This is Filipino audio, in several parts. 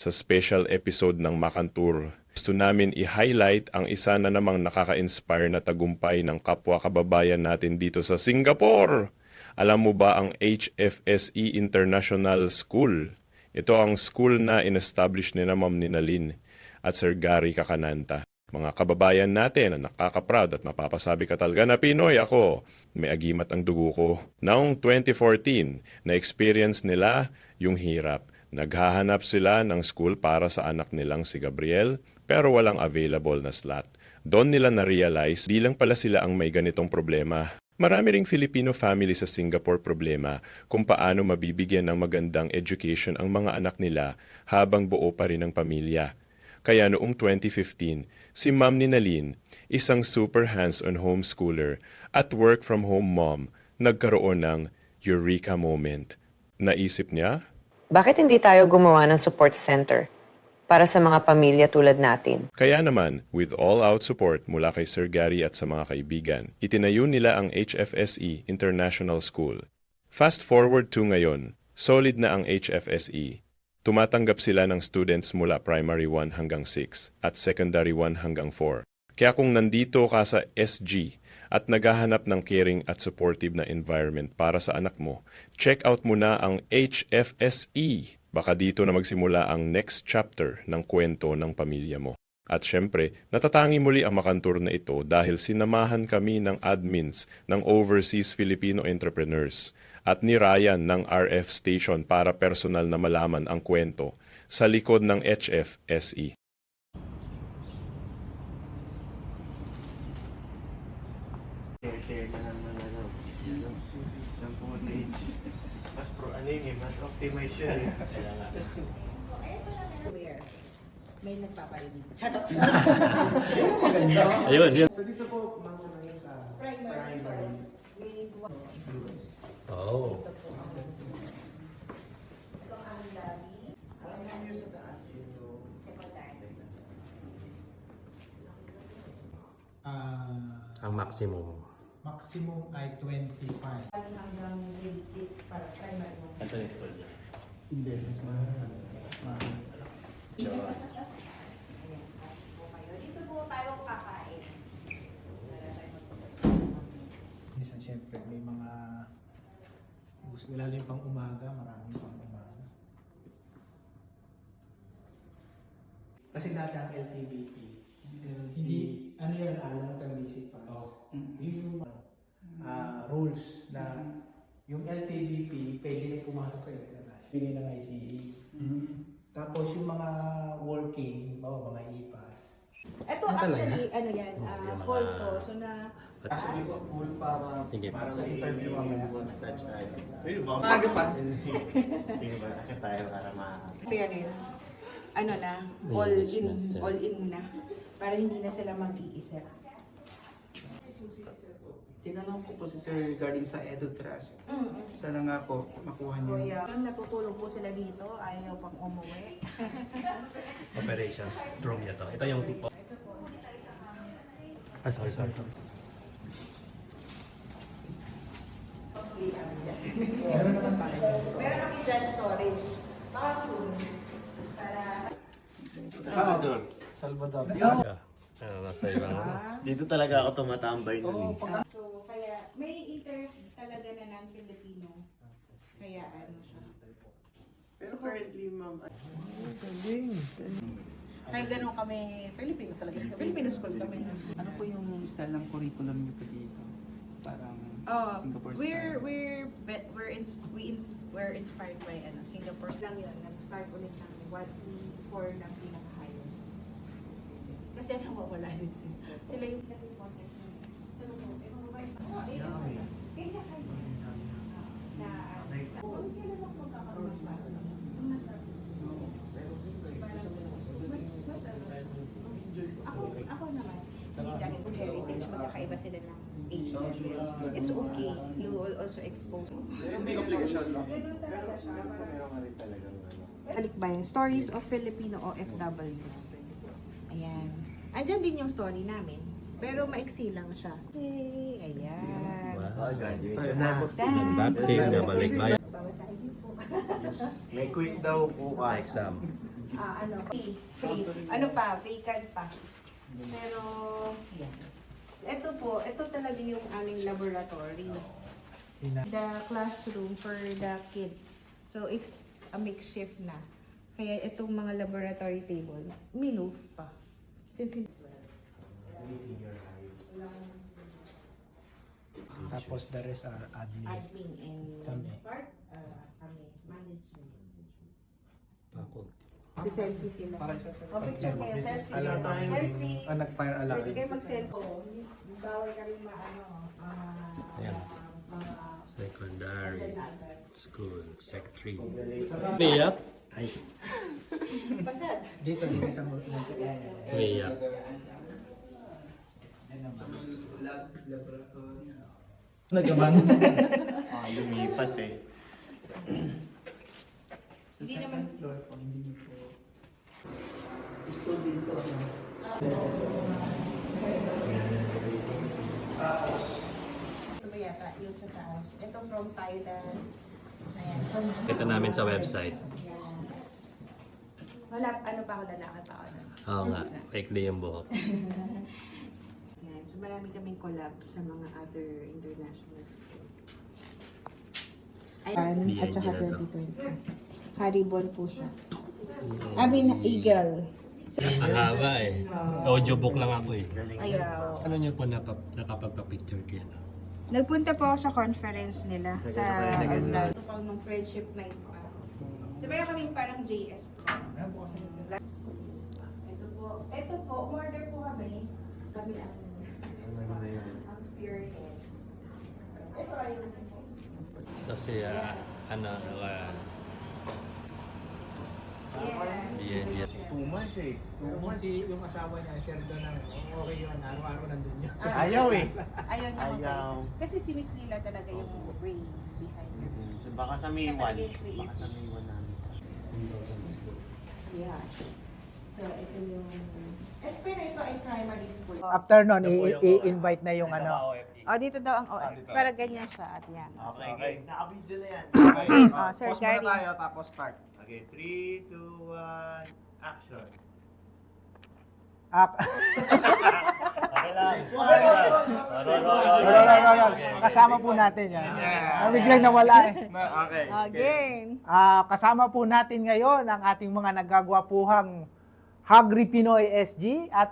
sa special episode ng Makantur. Gusto namin i-highlight ang isa na namang nakaka-inspire na tagumpay ng kapwa kababayan natin dito sa Singapore. Alam mo ba ang HFSE International School? Ito ang school na in-establish ni na Ma'am Ninalin at Sir Gary Kakananta. Mga kababayan natin na nakaka-proud at mapapasabi ka talaga na Pinoy ako. May agimat ang dugo ko. Noong 2014, na-experience nila yung hirap. Naghahanap sila ng school para sa anak nilang si Gabriel pero walang available na slot. Doon nila na-realize di lang pala sila ang may ganitong problema. Marami ring Filipino family sa Singapore problema kung paano mabibigyan ng magandang education ang mga anak nila habang buo pa rin ang pamilya. Kaya noong 2015, si Ma'am Ninalin, isang super hands-on homeschooler at work-from-home mom, nagkaroon ng eureka moment. Naisip niya, Bakit hindi tayo gumawa ng support center para sa mga pamilya tulad natin? Kaya naman, with all-out support mula kay Sir Gary at sa mga kaibigan, itinayo nila ang HFSE International School. Fast forward to ngayon, solid na ang HFSE. Tumatanggap sila ng students mula primary 1 hanggang 6 at secondary 1 hanggang 4. Kaya kung nandito ka sa SG at naghahanap ng caring at supportive na environment para sa anak mo, check out mo na ang HFSE. Baka dito na magsimula ang next chapter ng kwento ng pamilya mo. At syempre, natatangi muli ang makantur na ito dahil sinamahan kami ng admins ng Overseas Filipino Entrepreneurs at ni Ryan ng RF Station para personal na malaman ang kwento sa likod ng HFSE. Share ka lang ng ano, ng footage. Mas pro, ano yun eh, mas optimize yun eh. Where? May nagpaparinig. Charot. Ayun, yun. So dito po, mga na yun sa Primary primary. Grade 1. Oh. Ito po. Ito ang aming lobby. Ang yung sa taas yung Secondary. Ah, Ang maximum. Maximum ay 25. Hanggang grade 6 para primary 1. Ito yung school niya. Hindi, mas mahal. Mas mahal. Kayo. Dito po tayo kakain. Minsan syempre may mga gusto lalo yung pang umaga, maraming pang umaga. Kasi dati ang LTBP, hindi, ano yun, alam ka basic pass. Yun yung rules na yung LTBP pwede na pumasok sa international. Bigay ng ICE. Tapos yung mga working, bawa mga IPAS, Ito actually, ano yan, Oh, ah, yung mga- hall to. So na, Actually, full para, Sige. para sa interview mamaya. Touch tayo. Pwede ba? Maaga pa. Sige ba, akit tayo para ma... parents, ano na, all in, all in na. Para hindi na sila mag-iisip. Tinanong ko po si Sir regarding sa EduTrust. Mm. Sana nga po makuha niyo. Kuya, natutulog po sila dito, ayaw pang umuwi. Operations room niya to. Ito yung tipo. Ah, sorry, sorry. sorry. meron naman tayo. Meron kami dyan storage. Baka soon. Para... Salvador. Salvador. Yeah. Nasa ibang ano. Dito talaga ako tumatambay nun eh. So, kaya may interest talaga na non-Filipino. Kaya ano siya. Pero currently, ma'am, Kaya ganun kami, Filipino talaga. Filipino school kami. Ano po yung style ng curriculum niyo po dito? Parang Oh, Singapore we're style. we're be- we're ins we ins we're inspired by ano Singapore lang yun. Nag-start ulit ng what we for ng pinaka highest. Kasi ano mawala din sila. Sila yung kasi context nila. Sa loob, eh mababay pa. Oh, eh, kaya. Kaya kayo. Na kung kailan lang magkakaroon mas mas parang mas mas ano mas ako ako naman hindi dahil sa heritage magkakaiba sila ng. It's okay. You will also expose. may obligasyon, no? Pero ka ano. Stories of Filipino OFWs. Ayan. Andyan din yung story namin. Pero maiksi lang siya. Okay, ayan. Wow. graduation na. Unboxing na balik bayan. Babasahin niyo po. May quiz daw po ka. Exam. Ah, ano, free. free. Ano pa, vacant pa. Pero, yan. Ito po, ito talaga yung aming laboratory. The classroom for the kids. So, it's a makeshift na. Kaya itong mga laboratory table, minove pa. Since Tapos the rest are admin. admin and Kami. part, uh, kami, management. Faculty. Si selfie sila. O, picture kayo, selfie. Alarm. Selfie. Ah, nag-fire alarm. Pwede kayo mag-selfie. Bawal ka rin maano, ah, Ayan. mga Secondary school, sec 3. Pasad. Dito, dito sa Way up. Nagaman. Ah, lumipat eh. Sa second floor po, hindi po. School din po. Ito ba yata, yung sa taas. Ito from Thailand. Ayan. Kita namin sa website. Ayan. Wala, ano pa ako, lalaki pa ako. nun. Oo nga, weekly yung buhok. Ayan. So marami kaming collab sa mga other international school. Ayan, at saka na to. 2020. Haribon po siya. I mean, Eagle. Ang haba eh. Audiobook lang ako eh. Ayaw. Ano niyo po napap nakapagpa-picture kayo? no? Nagpunta po ako sa conference nila sa online. Ito pa ng friendship night pa. So meron kaming parang JS po. Ito po. Ito po, order po kami. Kami ang ang spearhead. Ito ay Kasi ah, ano, uh, Yeah. yeah, yeah. Two months eh. Kung si yung asawa niya, Sir Don, okay yun, araw-araw nandun yun. Ayaw eh. Ayaw niya Ayaw. Kasi si Miss Lila talaga yung brain behind it. Mm, So baka sa May 1. Baka sa May 1 namin siya. Yeah. So ito yung... Eh, pero ito ay primary school. After nun, i-invite na yung ano. Oh, dito daw ang OF. Para ganyan siya at yan. Okay, okay. Naka-video na yan. Oh, Sir Gary. tapos start. Okay, 3, 2, 1, action. Ak Okay lang. kasama po natin yan. Ah, biglang nawala eh. Again. Ah, kasama po natin ngayon ang ating mga nagagwapuhang Hagri Pinoy SG at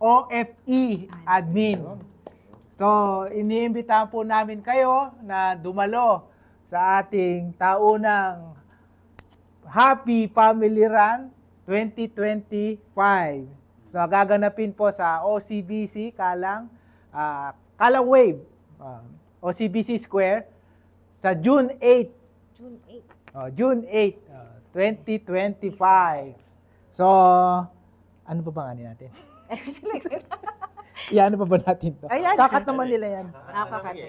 OFE admin. So, iniimbitahan po namin kayo na dumalo sa ating taunang Happy Family Run 2025. So, gaganapin po sa OCBC Kalang, ah, Kalang Wave, ah, OCBC Square sa June 8 June 8. Oh, June 8, uh, 2025. So, ano pa bang ano natin? yeah, ano pa ba natin to? Ayan. Kakat naman nila yan. Napakato.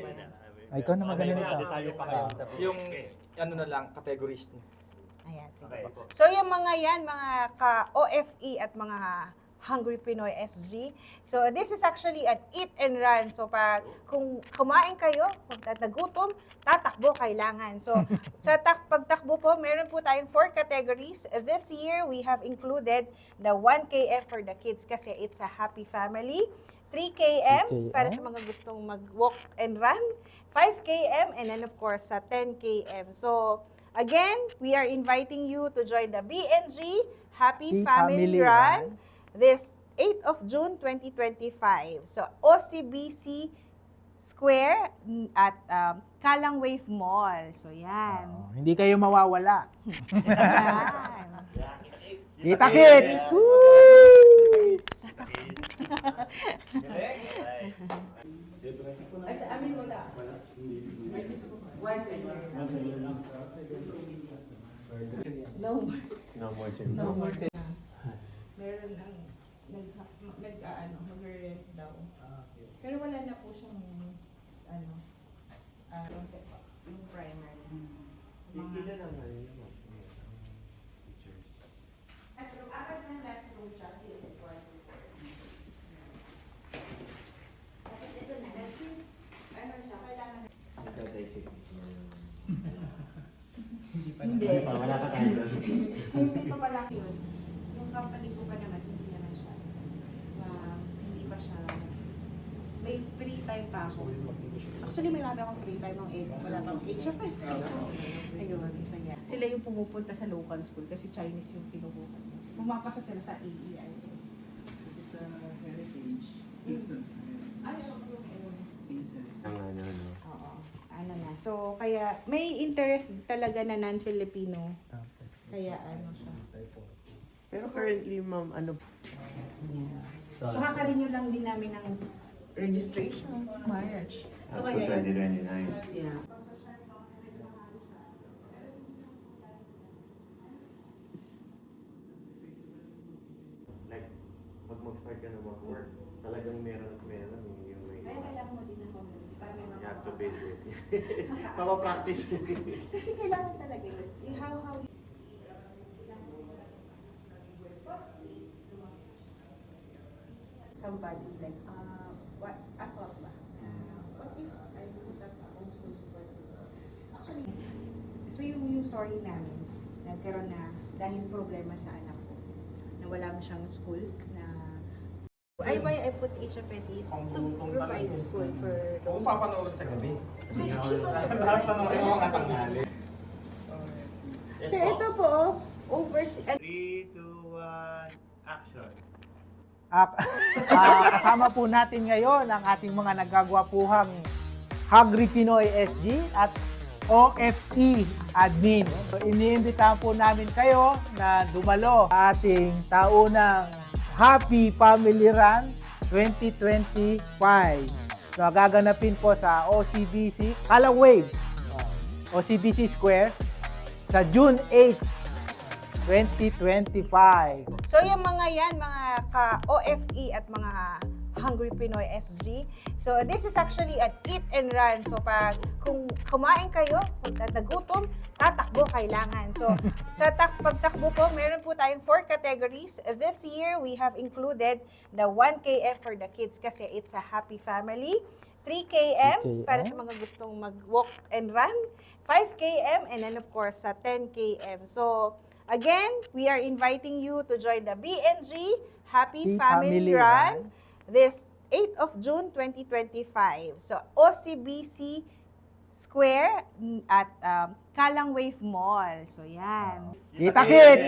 Ay, ikaw na magaling ito. Detalye pa kayo. Tapos. Yung ano na lang, categories niya. Ayan, sige po. So yung mga yan, mga ka-OFE at mga Hungry Pinoy SG. So this is actually an eat and run. So pag kung kumain kayo, kung nagutom, tatakbo kailangan. So sa tak pagtakbo po, meron po tayong four categories. This year, we have included the 1KM for the kids kasi it's a happy family. 3 km 3 para sa mga gustong mag-walk and run. 5 km and then of course sa 10 km. So again, we are inviting you to join the BNG Happy Happy Family, Family Run Run. This 8th of June 2025. So OCBC Square at um, Kalang Wave Mall. So yan. Oh, hindi kayo mawawala. Yan. Kita kit! Ay, sa amin wala. Once a year. No more. No more No more. Meron ang nag, nag ano, mag-rent daw. Pero wala na po siyang ano, ah, yung primer. So, mga, Pila lang ano yun. Pictures. at yung apat ng last room siya, si Escort. Tapos ito na, since, ano siya, kailangan Nagka-dissect yung... Hindi. Hindi pa, wala pa tayo. Hindi pa pala yun. company ko pa naman, hindi naman siya. Um, hindi pa siya, may free time pa ako. Actually, may marami akong free time ng eh, wala pang HFS. Ayun, so yeah. Sila yung pumupunta sa local school kasi Chinese yung pinupukan. Pumapasa sila sa E AEIS. Kasi sa heritage, instance na yun. Ay. Ang ano, no? Oo. Ano na. So, kaya may interest talaga na non-Filipino. Kaya ano siya. Pero currently, ma'am, ano So, kaka-renew lang din namin ng registration, marriage. So, up to kaya yun. 2029? Yeah. Like, pag mag-start ka na mag-work, talagang meron at meron yung yung may... Kaya kailangan mo din ng community para may You have to build it. Papapractice. Kasi kailangan talaga yun. Eh, How, how somebody so yung, yung story namin, nagkaroon na dahil problema sa anak ko, na wala mo siyang school, na I, why I put HFSE is to provide school for Kung papanood sa gabi. So, he's also Panoorin mo mga tanghali. So, ito po, overseas, 3, 2, 1, action. Ah, ah, kasama po natin ngayon ang ating mga nagagwapuhang Hungry Pinoy SG at OFE admin. So, iniimbitahan po namin kayo na dumalo sa ating taunang Happy Family Run 2025. So, gaganapin po sa OCBC Kalang Wave, oh, OCBC Square sa June 8, 2025. So yung mga yan, mga ka-OFE at mga Hungry Pinoy SG. So this is actually an eat and run. So pag kung kumain kayo, kung nagutom, tatakbo kailangan. So sa tak pagtakbo po, meron po tayong four categories. This year, we have included the 1KM for the kids kasi it's a happy family. 3KM 3KM. para sa mga gustong mag-walk and run. 5KM and then of course sa 10KM. So Again, we are inviting you to join the BNG Happy Happy Family, Family Run Run. This 8th of June 2025. So, OCBC Square at um, Kalang Wave Mall. So, yan. Kita kit!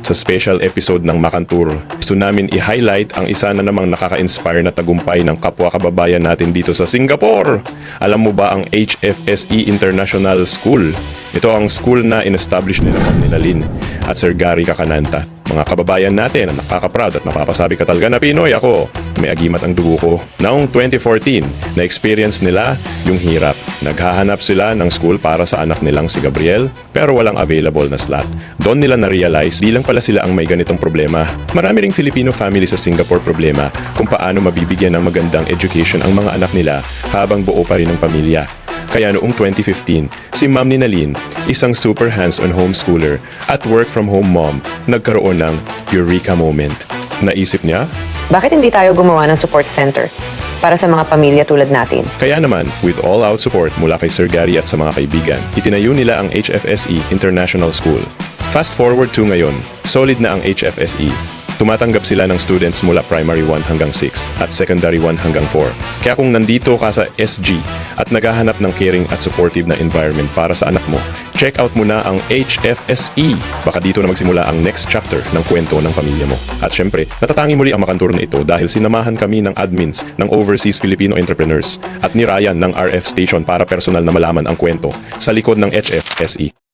Sa special episode ng Makantur, gusto namin i-highlight ang isa na namang nakaka-inspire na tagumpay ng kapwa kababayan natin dito sa Singapore. Alam mo ba ang HFSE International School? Ito ang school na in-establish ni Ma'am Ninalin at Sir Gary Kakananta. Mga kababayan natin na nakaka-proud at napapasabi ka talaga na Pinoy ako. May agimat ang dugo ko. Noong 2014, na-experience nila yung hirap. Naghahanap sila ng school para sa anak nilang si Gabriel pero walang available na slot. Doon nila na-realize di lang pala sila ang may ganitong problema. Marami ring Filipino family sa Singapore problema kung paano mabibigyan ng magandang education ang mga anak nila habang buo pa rin ang pamilya. Kaya noong 2015, si Ma'am Ninalin, isang super hands-on homeschooler at work-from-home mom, nagkaroon ng eureka moment. Naisip niya, Bakit hindi tayo gumawa ng support center para sa mga pamilya tulad natin? Kaya naman, with all-out support mula kay Sir Gary at sa mga kaibigan, itinayo nila ang HFSE International School. Fast forward to ngayon, solid na ang HFSE. Tumatanggap sila ng students mula primary 1 hanggang 6 at secondary 1 hanggang 4. Kaya kung nandito ka sa SG at naghahanap ng caring at supportive na environment para sa anak mo, check out mo na ang HFSE. Baka dito na magsimula ang next chapter ng kwento ng pamilya mo. At syempre, natatangi muli ang makanturo na ito dahil sinamahan kami ng admins ng Overseas Filipino Entrepreneurs at ni Ryan ng RF Station para personal na malaman ang kwento sa likod ng HFSE.